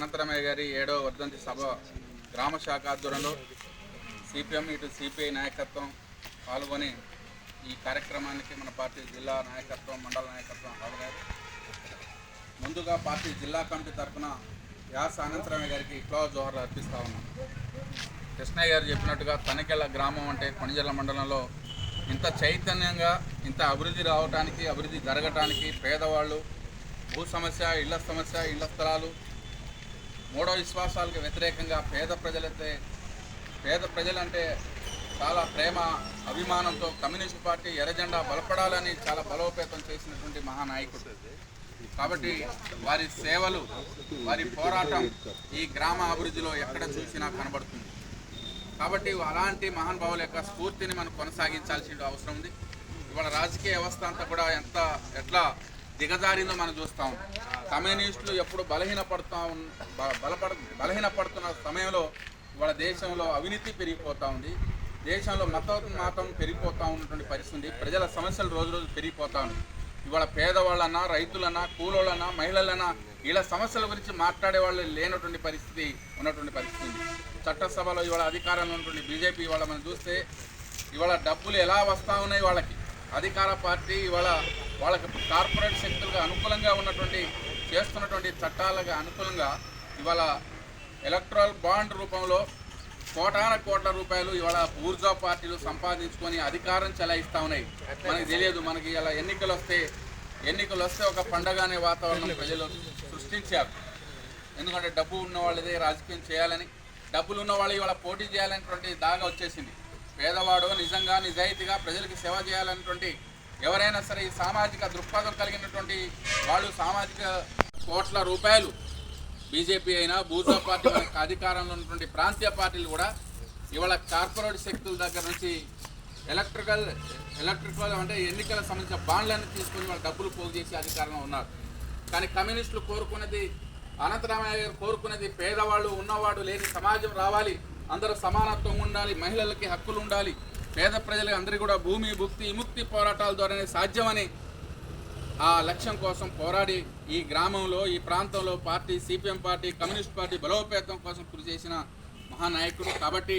అనంతరమయ్య గారి ఏడవ వర్ధంతి సభ గ్రామ శాఖ ఆధ్వర్యంలో సిపిఎం ఇటు సిపిఐ నాయకత్వం పాల్గొని ఈ కార్యక్రమానికి మన పార్టీ జిల్లా నాయకత్వం మండల నాయకత్వం హాజరయ్యారు. ముందుగా పార్టీ జిల్లా కమిటీ తరఫున వ్యాస అనంతరమయ్య గారికి ఇక్లో జోహర్లు అర్పిస్తా ఉన్నాం. కృష్ణయ్య గారు చెప్పినట్టుగా తనికెళ్ళ గ్రామం అంటే కొణిజల్ల మండలంలో ఇంత చైతన్యంగా ఇంత అభివృద్ధి రావడానికి అభివృద్ధి జరగటానికి పేదవాళ్ళు భూ సమస్య ఇళ్ళ సమస్య ఇళ్ళ స్థలాలు మూడో విశ్వాసాలకు వ్యతిరేకంగా పేద ప్రజలైతే పేద ప్రజలంటే చాలా ప్రేమ అభిమానంతో కమ్యూనిస్ట్ పార్టీ ఎర్రజెండా బలపడాలని చాలా బలోపేతం చేసినటువంటి మహానాయకుడు. కాబట్టి వారి సేవలు వారి పోరాటం ఈ గ్రామ అభివృద్ధిలో ఎక్కడ చూసినా కనబడుతుంది. కాబట్టి అలాంటి మహానుభావుల యొక్క స్ఫూర్తిని మనం కొనసాగించాల్సిన అవసరం ఉంది. ఇవాళ రాజకీయ వ్యవస్థ అంతా కూడా ఎంత ఎట్లా దిగజారిందో మనం చూస్తాం కమ్యూనిస్టులు ఎప్పుడు బలహీనపడుతూ ఉన్- బలపడ బలహీనపడుతున్న సమయంలో ఇవాళ దేశంలో అవినీతి పెరిగిపోతూ ఉంది. దేశంలో మతోన్మాతం పెరిగిపోతూ ఉన్నటువంటి పరిస్థితి ఉంది. ప్రజల సమస్యలు రోజు రోజు పెరిగిపోతూ ఉన్నాయి. ఇవాళ పేదవాళ్ళన్నా రైతులన్నా కూలోళ్ళన్నా మహిళలన్నా ఇలా సమస్యల గురించి మాట్లాడే వాళ్ళు లేనటువంటి పరిస్థితి ఉన్నటువంటి పరిస్థితి ఉంది. చట్టసభలో ఇవాళ అధికారంలో ఉన్నటువంటి బీజేపీ ఇవాళ మనం చూస్తే ఇవాళ డబ్బులు ఎలా వస్తూ ఉన్నాయి వాళ్ళకి? అధికార పార్టీ ఇవాళ వాళ్ళకి కార్పొరేట్ శక్తులకు అనుకూలంగా ఉన్నటువంటి చేస్తున్నటువంటి చట్టాలకు అనుకూలంగా ఇవాళ ఎలక్ట్రల్ బాండ్ రూపంలో కోటాన కోట్ల రూపాయలు ఇవాళ ఊర్జా పార్టీలు సంపాదించుకొని అధికారం చెలాయిస్తూ ఉన్నాయి. మనకి తెలియదు మనకి ఇలా ఎన్నికలు వస్తే ఎన్నికలు వస్తే ఒక పండగ అనే వాతావరణం ప్రజలు సృష్టించారు. ఎందుకంటే డబ్బు ఉన్న వాళ్ళదే రాజకీయం చేయాలని డబ్బులు ఉన్న వాళ్ళు ఇవాళ పోటీ చేయాలనేటువంటి దాగా వచ్చేసింది. పేదవాడు నిజంగా నిజాయితీగా ప్రజలకు సేవ చేయాలనేటువంటి ఎవరైనా సరే ఈ సామాజిక దృక్పథం కలిగినటువంటి వాళ్ళు సామాజిక కోట్ల రూపాయలు బీజేపీ అయినా భూజా పార్టీ అధికారంలో ఉన్నటువంటి ప్రాంతీయ పార్టీలు కూడా ఇవాళ కార్పొరేట్ శక్తుల దగ్గర నుంచి ఎలక్ట్రికల్ ఎలక్ట్రికల్ అంటే ఎన్నికలకు సంబంధించిన బాండ్లను తీసుకొని వాళ్ళు డబ్బులు పోగు చేసి అధికారంలో ఉన్నారు. కానీ కమ్యూనిస్టులు కోరుకున్నది అనంతరామయ్య గారు కోరుకున్నది పేదవాళ్ళు ఉన్నవాడు లేని సమాజం రావాలి. అందరూ సమానత్వం ఉండాలి మహిళలకి హక్కులు ఉండాలి. పేద ప్రజలకు అందరికీ కూడా భూమి భుక్తి విముక్తి పోరాటాల ద్వారానే సాధ్యమని ఆ లక్ష్యం కోసం పోరాడి ఈ గ్రామంలో ఈ ప్రాంతంలో party CPM party communist party బలోపేతం కోసం కృషి చేసిన మహానాయకుడు. కాబట్టి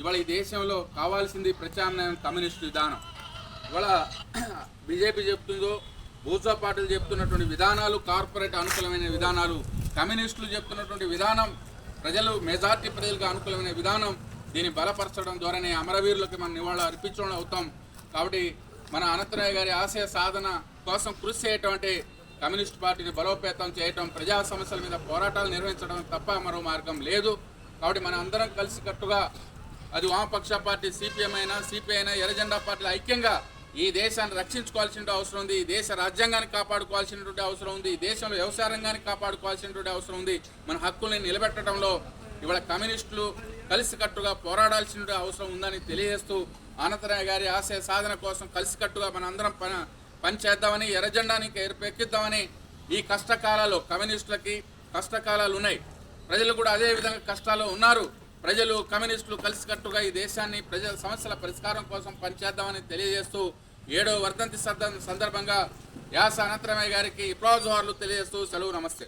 ఇవాళ ఈ దేశంలో కావాల్సింది ప్రత్యామ్నాయం కమ్యూనిస్ట్ విధానం. ఇవాళ బీజేపీ చెప్తుందో భూజా పార్టీలు చెప్తున్నటువంటి విధానాలు కార్పొరేట్ అనుకూలమైన విధానాలు కమ్యూనిస్టులు చెప్తున్నటువంటి విధానం ప్రజలు మెజార్టీ ప్రజలకు అనుకూలమైన విధానం దీన్ని బలపరచడం ద్వారానే అమరవీరులకు మనం నివాళులు అర్పించడం అవుతాం. కాబట్టి మన అనంతరాయ గారి ఆశయ సాధన కోసం కృషి చేయటం అంటే కమ్యూనిస్ట్ పార్టీని బలోపేతం చేయటం ప్రజా సమస్యల మీద పోరాటాలు నిర్వహించడం తప్ప మరో మార్గం లేదు. కాబట్టి మన అందరం కలిసికట్టుగా అది వామపక్ష పార్టీ సిపిఎం అయినా సిపిఐ అయినా ఎర్రజెండా పార్టీలు ఐక్యంగా ఈ దేశాన్ని రక్షించుకోవాల్సిన అవసరం ఉంది. ఈ దేశ రాజ్యాంగాన్ని కాపాడుకోవాల్సినటువంటి అవసరం ఉంది. ఈ దేశంలో వ్యవసాయ రంగాన్ని కాపాడుకోవాల్సినటువంటి అవసరం ఉంది. మన హక్కుల్ని నిలబెట్టడంలో ఇవాళ కమ్యూనిస్టులు కలిసికట్టుగా పోరాడాల్సిన అవసరం ఉందని తెలియజేస్తూ అనంతరాయ గారి ఆశయ సాధన కోసం కలిసికట్టుగా మన అందరం పని పనిచేద్దామని ఎర్రజెండాని ఎక్కిద్దామని ఈ కష్టకాలాల్లో కమ్యూనిస్టులకి కష్టకాలాలు ఉన్నాయి ప్రజలు కూడా అదే విధంగా కష్టాలు ఉన్నారు. ప్రజలు కమ్యూనిస్టులు కలిసికట్టుగా ఈ దేశాన్ని ప్రజల సమస్యల పరిష్కారం కోసం పనిచేద్దామని తెలియజేస్తూ ఏడో వర్ధంతి సందర్భంగా యాస అనంతరమయ్య గారికి విప్లవ తెలియజేస్తూ సెలవు నమస్తే.